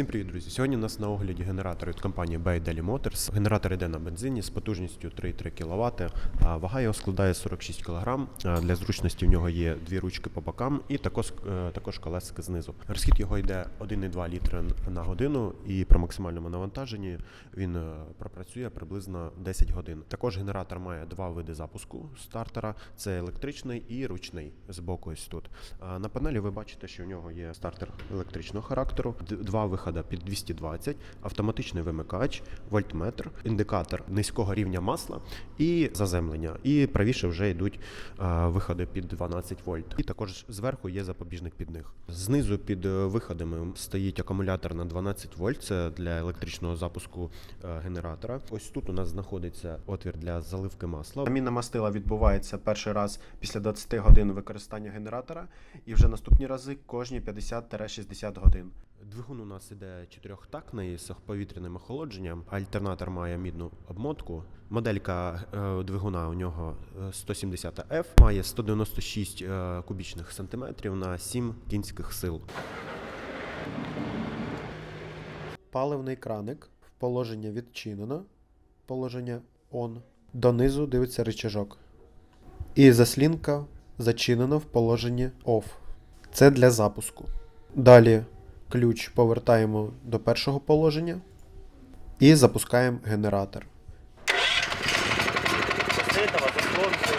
Всім привіт, друзі! Сьогодні у нас на огляді генератор від компанії Bay Daily Motors. Генератор йде на бензині з потужністю 3,3 кВт. Вага його складає 46 кг. Для зручності в нього є дві ручки по бокам і також, е, також колесики знизу. Розхід його йде 1,2 літри на годину, і при максимальному навантаженні він е, пропрацює приблизно 10 годин. Також генератор має два види запуску стартера: це електричний і ручний з боку ось тут. На панелі ви бачите, що в нього є стартер електричного характеру, два виходи під 220, автоматичний вимикач, вольтметр, індикатор низького рівня масла і заземлення. І правіше вже йдуть виходи під 12 вольт. І також зверху є запобіжник під них. Знизу під е, виходами стоїть акумулятор на 12 вольт. Це для електричного запуску е, генератора. Ось тут у нас знаходиться отвір для заливки масла. Заміна мастила відбувається перший раз після 20 годин використання генератора, і вже наступні рази кожні 50-60 годин. Двигун у нас іде чотирьохтактний з повітряним охолодженням. Альтернатор має мідну обмотку. Моделька е, двигуна у нього е, 170F, має 196 е, кубічних сантиметрів на 7 кінських сил. Паливний краник в положення відчинено, положення on. Донизу дивиться рычажок. І заслінка зачинено в положенні off. Це для запуску. Далі ключ повертаємо до першого положення і запускаємо генератор. З цього заслонки